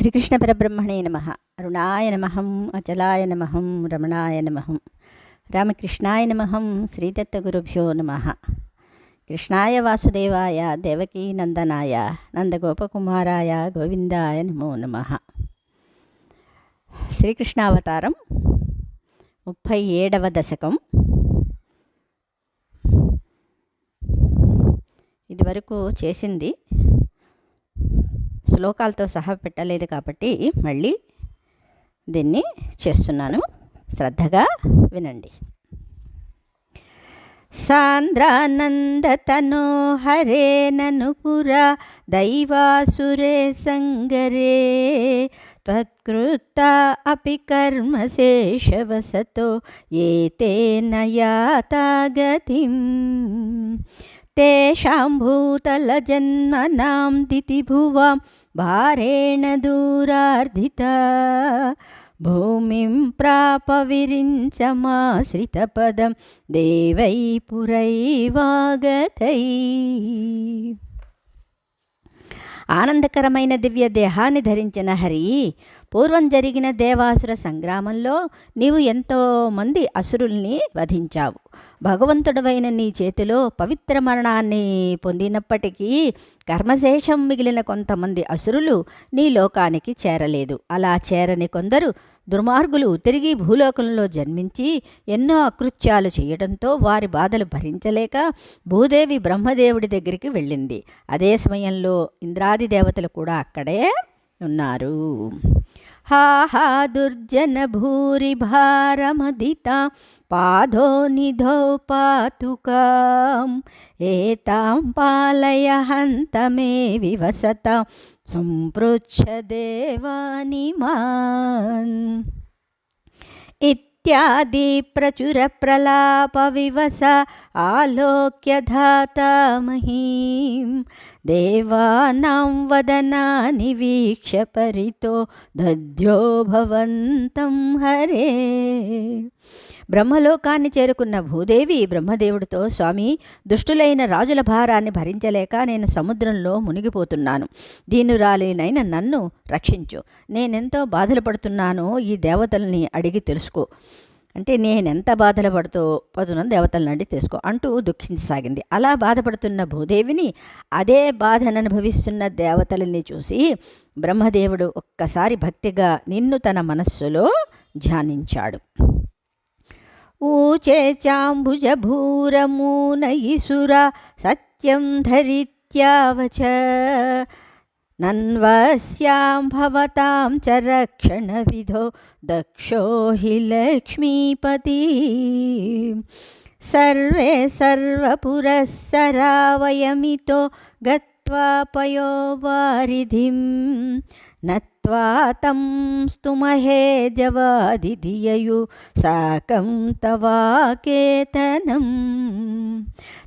శ్రీకృష్ణ పరబ్రహ్మణే నమ. అరుణాయ నమహం అచలాయ నమహం రమణాయ నమహం రామకృష్ణాయ నమహం శ్రీదత్తగురుభ్యో నమ. కృష్ణాయ వాసుదేవాయ దేవకీ నందనాయ నందగోపకుమారాయ గోవిందాయ నమో నమ. శ్రీకృష్ణావతారం ముప్పై ఏడవ దశకం. ఇదివరకు చేసింది శ్లోకాలతో సహా పెట్టలేదు కాబట్టి మళ్ళీ దీన్ని చేస్తున్నాను. శ్రద్ధగా వినండి. సాంద్రానందతనో హరే ననుపురా దైవాసురే సంగరే. త్వత్కృత అపి కర్మశేషవసతో ఏతే యాతాగతిం తేషాం భూతలజన్మనాం దితిభువాం భారేణ भारेण दूरार्धिता भूमिं प्रापविरिञ्चमाश्रितपदं देवैः पुरैवागतै। ఆనందకరమైన దివ్య దేహాన్ని ధరించిన హరి పూర్వం జరిగిన దేవాసుర సంగ్రామంలో నీవు ఎంతో మంది అసురుల్ని వధించావు. భగవంతుడవైన నీ చేతిలో పవిత్ర మరణాన్ని పొందినప్పటికీ కర్మశేషం మిగిలిన కొంతమంది అసురులు నీ లోకానికి చేరలేదు. అలా చేరని కొందరు దుర్మార్గులు తిరిగి భూలోకంలో జన్మించి ఎన్నో అకృత్యాలు చేయడంతో వారి బాధలు భరించలేక భూదేవి బ్రహ్మదేవుడి దగ్గరికి వెళ్ళింది. అదే సమయంలో ఇంద్రాది దేవతలు కూడా అక్కడే ఉన్నారు. हा हा दुर्जनभूरिभारमदिता पादो निधो पातुकाम् एतां पालय हन्त मे विवसता सम्पृच्छ देवानि मान्। इत्यादि प्रचुरप्रलापविवस आलोक्यधाता महीम्। దేవానాం వదనాని వీక్ష పరితో దద్యోభవంతం హరే. బ్రహ్మలోకాన్ని చేరుకున్న భూదేవి బ్రహ్మదేవుడితో స్వామి దుష్టులైన రాజుల భారాన్ని భరించలేక నేను సముద్రంలో మునిగిపోతున్నాను. దీనురాలినైన నన్ను రక్షించు. నేనెంతో బాధలు పడుతున్నానో ఈ దేవతల్ని అడిగి తెలుసుకో. అంటే నేనెంత బాధలు పడుతూ పదున దేవతల నుండి తెలుసుకో అంటూ దుఃఖించసాగింది. అలా బాధపడుతున్న భూదేవిని అదే బాధను అనుభవిస్తున్న దేవతలని చూసి బ్రహ్మదేవుడు ఒక్కసారి భక్తిగా నిన్ను తన మనస్సులో ధ్యానించాడు. ఊచే చాంబుజభూరమూనయిసుర సత్యం ధరిత్యావచ नन्वस्यां भवतां च रक्षणविधो दक्षो हि लक्ष्मीपति। सर्वे सर्वपुरःसरा गत्वा पयोवारिधिम् నత్వా తం స్తుమహే జవాదిధియయు సాకం తవాకేతనం.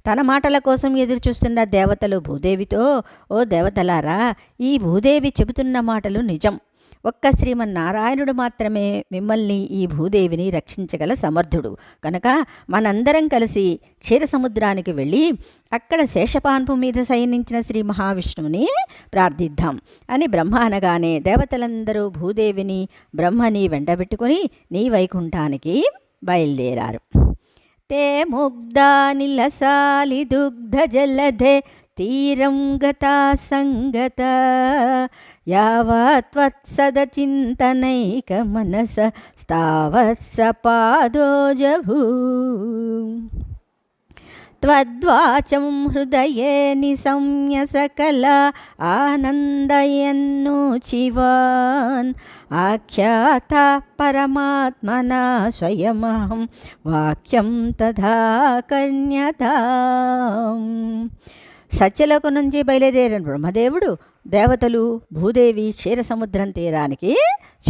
తన మాటల కోసం ఎదురు చూస్తున్న దేవతలు భూదేవితో ఓ దేవతలారా ఈ భూదేవి చెబుతున్న మాటలు నిజం. ఒక్క శ్రీమన్నారాయణుడు మాత్రమే మిమ్మల్ని ఈ భూదేవిని రక్షించగల సమర్థుడు. కనుక మనందరం కలిసి క్షీరసముద్రానికి వెళ్ళి అక్కడ శేషపాన్పు మీద శయనించిన శ్రీ మహావిష్ణువుని ప్రార్థిద్దాం. అని బ్రహ్మ అనగానే దేవతలందరూ భూదేవిని బ్రహ్మని వెంటబెట్టుకుని నీ వైకుంఠానికి బయలుదేరారు. తే ముగ్ధా నిలసాలి దుగ్ధ జలధే తీరం గతా సంగత యావత్వత్సదచింతనైక మనస స్థావత్స పాదోజభూ త్వద్వాచం హృదయే నిసంయ సకల ఆనందయన్నూచివాన్ ఆఖ్యాత పరమాత్మనా స్వయమహం వాక్యం తథా కన్యతాం సత్యలోక నుంచి బయలుదేరిన బ్రహ్మదేవుడు దేవతలు భూదేవి క్షీరసముద్రం తీరానికి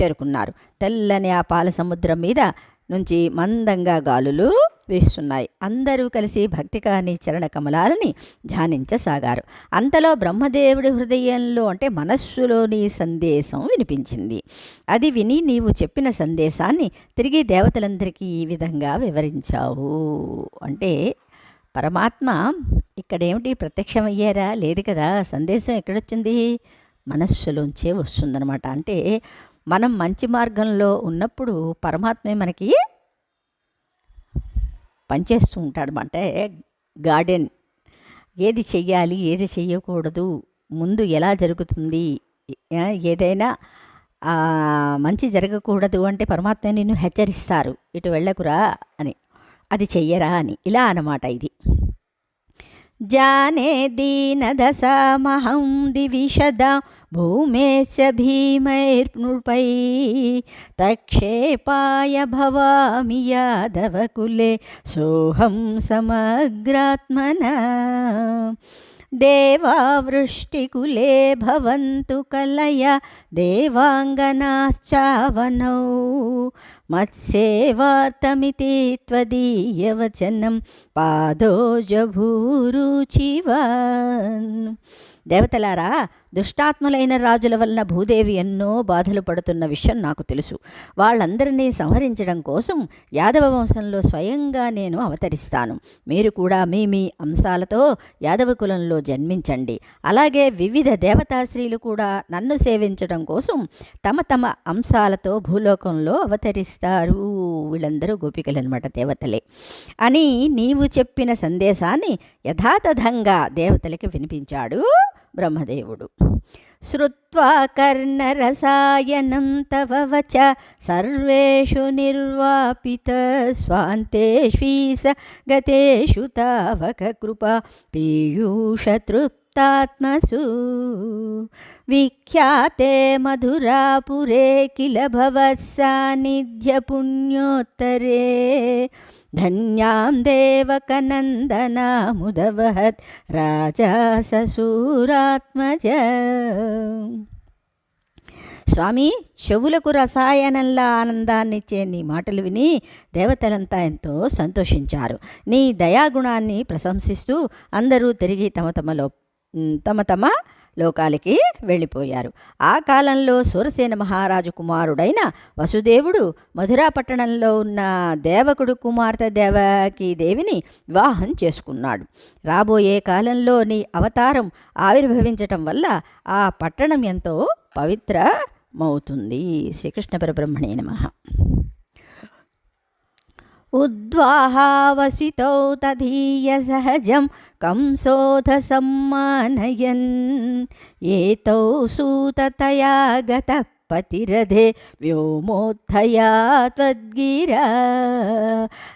చేరుకున్నారు. తెల్లని ఆ పాల సముద్రం మీద నుంచి మందంగా గాలులు వీస్తున్నాయి. అందరూ కలిసి భక్తికాని చరణ కమలాలని ధ్యానించసాగారు. అంతలో బ్రహ్మదేవుడి హృదయంలో అంటే మనస్సులోని సందేశం వినిపించింది. అది విని నీవు చెప్పిన సందేశాన్ని తిరిగి దేవతలందరికీ ఈ విధంగా వివరించావు. అంటే పరమాత్మ ఇక్కడేమిటి ప్రత్యక్షమయ్యారా? లేదు కదా? సందేశం ఎక్కడొచ్చింది? మనస్సులోంచే వస్తుందన్నమాట. అంటే మనం మంచి మార్గంలో ఉన్నప్పుడు పరమాత్మే మనకి పనిచేస్తూ ఉంటాడు అంటే గార్డెన్ ఏది చెయ్యాలి ఏది చెయ్యకూడదు ముందు ఎలా జరుగుతుంది ఏదైనా మంచి జరగకూడదు అంటే పరమాత్మ నిన్ను హెచ్చరిస్తారు. ఇటు వెళ్ళకురా అని. అది చెయ్యరా అని. ఇలా అన్నమాట ఇది. జానే దీనదశామహం దివిషద భూమే చ భీమైర్నృపై తక్షేపాయ భవామి యాదవకులే సోహం సమగ్రాత్మన. దేవావృష్టికులే భవంతు కలయ దేవాంగనాశ్చావనౌ. మత్సేవాతమితి త్వదీయవచనం పాదోజభూరుచివన్ దేవతలారా దుష్టాత్ములైన రాజుల వలన భూదేవి ఎన్నో బాధలు పడుతున్న విషయం నాకు తెలుసు. వాళ్ళందరినీ సంహరించడం కోసం యాదవ వంశంలో స్వయంగా నేను అవతరిస్తాను. మీరు కూడా మీ మీ అంశాలతో యాదవ కులంలో జన్మించండి. అలాగే వివిధ దేవతాశ్రీలు కూడా నన్ను సేవించడం కోసం తమ తమ అంశాలతో భూలోకంలో అవతరిస్తారు. వీళ్ళందరూ గోపికలు అనమాట దేవతలే. అని నీవు చెప్పిన సందేశాన్ని యథాతథంగా దేవతలకి వినిపించాడు. బ్రహ్మదేవుడు. శ్రుత్వా కర్ణరసాయనం తవ వచ సర్వేషు నిర్వాపిత స్వాంతేష్వీస గతేషు తావక కృపా పీయూషతృప్తాత్మసు విఖ్యాతే మధురాపురే కిల భవత్సాన్నిధ్యపుణ్యోత్తరే ధన్యాం దేవకనందనాముదవహత్ రాజా సూరాత్మజ స్వామి చెవులకు రసాయనంలా ఆనందాన్నిచ్చే నీ మాటలు విని దేవతలంతా ఎంతో సంతోషించారు. నీ దయాగుణాన్ని ప్రశంసిస్తూ అందరూ తిరిగి తమ తమలో తమ తమ లోకాలకి వెళ్ళిపోయారు. ఆ కాలంలో సూరసేన మహారాజు కుమారుడైన వసుదేవుడు మధురా పట్టణంలో ఉన్న దేవకుడు కుమార్తె దేవకి దేవిని వివాహం చేసుకున్నాడు. రాబోయే కాలంలో నీ అవతారం ఆవిర్భవించటం వల్ల ఆ పట్టణం ఎంతో పవిత్రమవుతుంది. శ్రీకృష్ణ పరబ్రహ్మణే నమ. ఉద్వాహావసితౌ తదీయ సహజం కంసోధ సమ్మానయన్ ఏతౌ సూతతయా గత పతిరథే వ్యోమోత్థయా త్వద్గిరా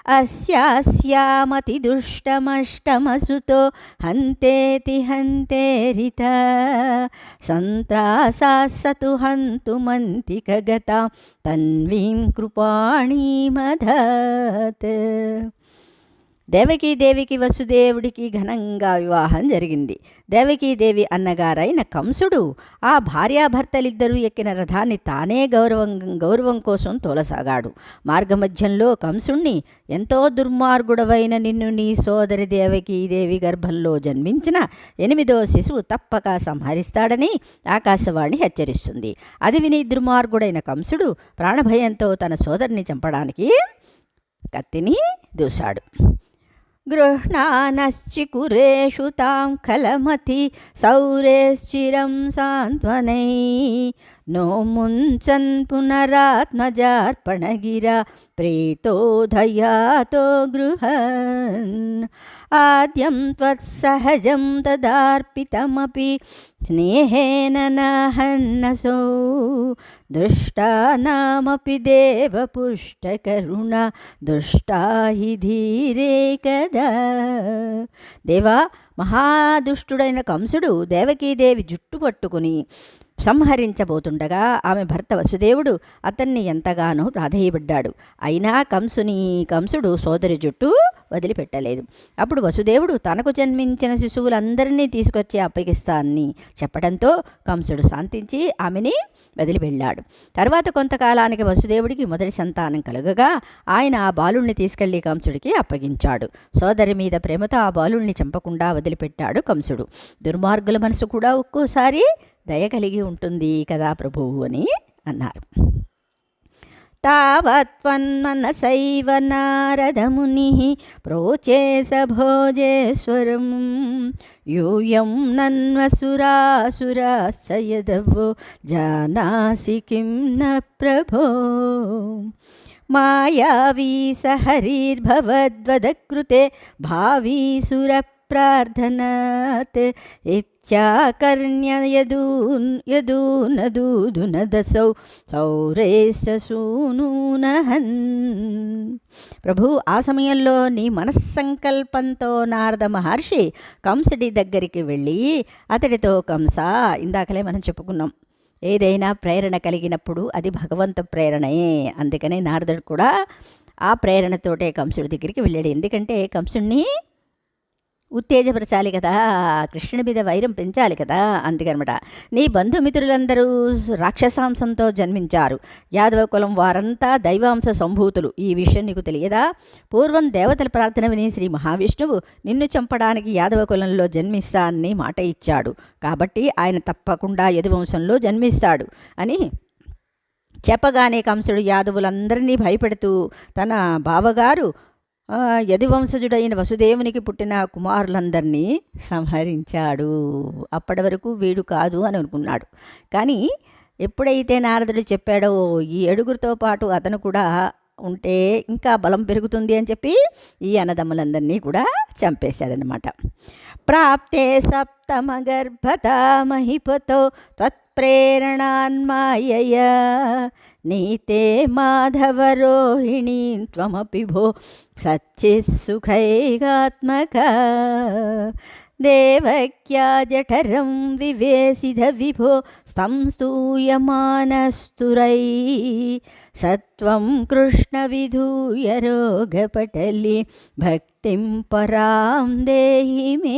అస్యాస్యామతి దుష్టమష్టమసుతో హంతేతి హంతేరిత సంత్రాసాసతు హంతుమంతిక గతా తన్వీం దేవకీదేవికి వసుదేవుడికి ఘనంగా వివాహం జరిగింది. దేవకీదేవి అన్నగారైన కంసుడు ఆ భార్యాభర్తలిద్దరూ ఎక్కిన రథాన్ని తానే గౌరవం గౌరవం కోసం తోలసాగాడు. మార్గమధ్యంలో కంసుణ్ణి ఎంతో దుర్మార్గుడవైన నిన్ను నీ సోదరి దేవకీదేవి గర్భంలో జన్మించిన ఎనిమిదో శిశువు తప్పక సంహరిస్తాడని ఆకాశవాణి హెచ్చరిస్తుంది. అది విని దుర్మార్గుడైన కంసుడు ప్రాణభయంతో తన సోదరిని చంపడానికి కత్తిని దూశాడు. గృహ్ణానశ్చికురేషు తాం కలమతి సౌరేశ్చిరం సాంత్వనై నో ముంచన్ పునరాత్మజార్పణగిరా ప్రీతోధయాతో గృహన్. ఆద్యం త్వత్సహజం తదార్పితమపి. స్నేహేన నాహన్నసో. దుష్టానామపి దేవపుష్టకరుణ. దుష్టా హి ధీరే కదా. దేవా మహాదుష్టుడైన కంసుడు దేవకీదేవి జుట్టు పట్టుకుని సంహరించబోతుండగా ఆమె భర్త వసుదేవుడు అతన్ని ఎంతగానో ప్రాధేయపడ్డాడు. అయినా కంసుని కంసుడు సోదరి జుట్టు వదిలిపెట్టలేదు. అప్పుడు వసుదేవుడు తనకు జన్మించిన శిశువులందరినీ తీసుకొచ్చి అప్పగిస్తానని చెప్పడంతో కంసుడు శాంతించి ఆమెని వదిలి వెళ్ళాడు తర్వాత కొంతకాలానికి వసుదేవుడికి మొదటి సంతానం కలుగగా ఆయన ఆ బాలుణ్ణి తీసుకెళ్ళి కంసుడికి అప్పగించాడు. సోదరి మీద ప్రేమతో ఆ బాలుణ్ణి చంపకుండా వదిలిపెట్టాడు కంసుడు. దుర్మార్గుల మనసు కూడా ఒక్కోసారి దయ కలిగి ఉంటుంది కదా ప్రభువు అని అన్నారు. తావత్వన్మనసైవ నారదముని ప్రోచే స భోజేశ్వరం యూయం నన్వసురాసురాశ్చయదవో జానాసి కిం న ప్రభో. మాయావీ సహరీర్భవద్వదకృతే భావీసుర प्रार्थनात्। इत्याकर्ण्ययदून् यदूनदूधुनदसौ యదూనదూదునదసౌ సౌరేశ సూనూనహన్ ప్రభు ఆ సమయంలో నీ మనస్సంకల్పంతో నారద మహర్షి కంసుడి దగ్గరికి వెళ్ళి అతడితో కంస ఇందాకలే మనం చెప్పుకున్నాం ఏదైనా ప్రేరణ కలిగినప్పుడు అది భగవంతు ప్రేరణే అందుకనే నారదుడు కూడా ఆ ప్రేరణతోటే కంసుడి దగ్గరికి వెళ్ళాడు. ఎందుకంటే కంసుడిని ఉత్తేజపరచాలి కదా కృష్ణుని మీద వైరం పెంచాలి కదా అందుకనమాట. నీ బంధుమిత్రులందరూ రాక్షసాంశంతో జన్మించారు. యాదవ కులం వారంతా దైవాంశ సంభూతులు. ఈ విషయం నీకు తెలియదా? పూర్వం దేవతల ప్రార్థన విని శ్రీ మహావిష్ణువు నిన్ను చంపడానికి యాదవ కులంలో జన్మిస్తానని మాట ఇచ్చాడు. కాబట్టి ఆయన తప్పకుండా యదువంశంలో జన్మిస్తాడు అని చెప్పగానే కంసుడు యాదవులందరినీ భయపెడుతూ తన బావగారు యదివంశజుడైన వసుదేవునికి పుట్టిన కుమారులందరినీ సంహరించాడు. అప్పటి వరకు వీడు కాదు అని అనుకున్నాడు. కానీ ఎప్పుడైతే నారదుడు చెప్పాడో ఈ ఏడుగురితో పాటు అతను కూడా ఉంటే ఇంకా బలం పెరుగుతుంది అని చెప్పి ఈ అన్నదమ్ములందరినీ కూడా చంపేశాడనమాట ప్రాప్తే సప్తమ గర్భత మహిపతో త్వత్ प्रेरणान्मायया। नीते माधवरोहिणीं त्वमपि भो सच्चित्सुखैकात्मक। देवक्या जठरं विवेसिध विभो संस्तूयमानस्तुरै। सत्त्वं कृष्णविधूयरोगपटलि भक्तिं परां देहि मे।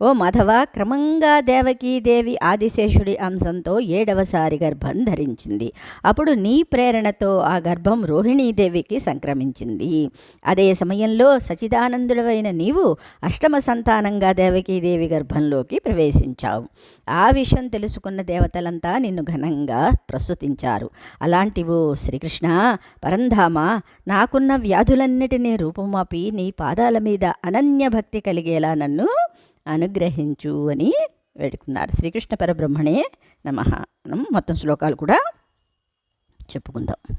ఓ మాధవ క్రమంగా దేవకీదేవి ఆదిశేషుడి అంశంతో ఏడవసారి గర్భం ధరించింది. అప్పుడు నీ ప్రేరణతో ఆ గర్భం రోహిణీదేవికి సంక్రమించింది. అదే సమయంలో సచిదానందుడవైన నీవు అష్టమ సంతానంగా దేవకీదేవి గర్భంలోకి ప్రవేశించావు. ఆ విషయం తెలుసుకున్న దేవతలంతా నిన్ను ఘనంగా ప్రస్తుతించారు అలాంటివో శ్రీకృష్ణ పరంధామ నాకున్న వ్యాధులన్నిటినీ రూపుమాపి నీ పాదాల మీద అనన్య భక్తి కలిగేలా నన్ను అనుగ్రహించు అని వేడుకున్నారు. శ్రీకృష్ణ పరబ్రహ్మణే నమ. మొత్తం శ్లోకాలు కూడా చెప్పుకుందాం.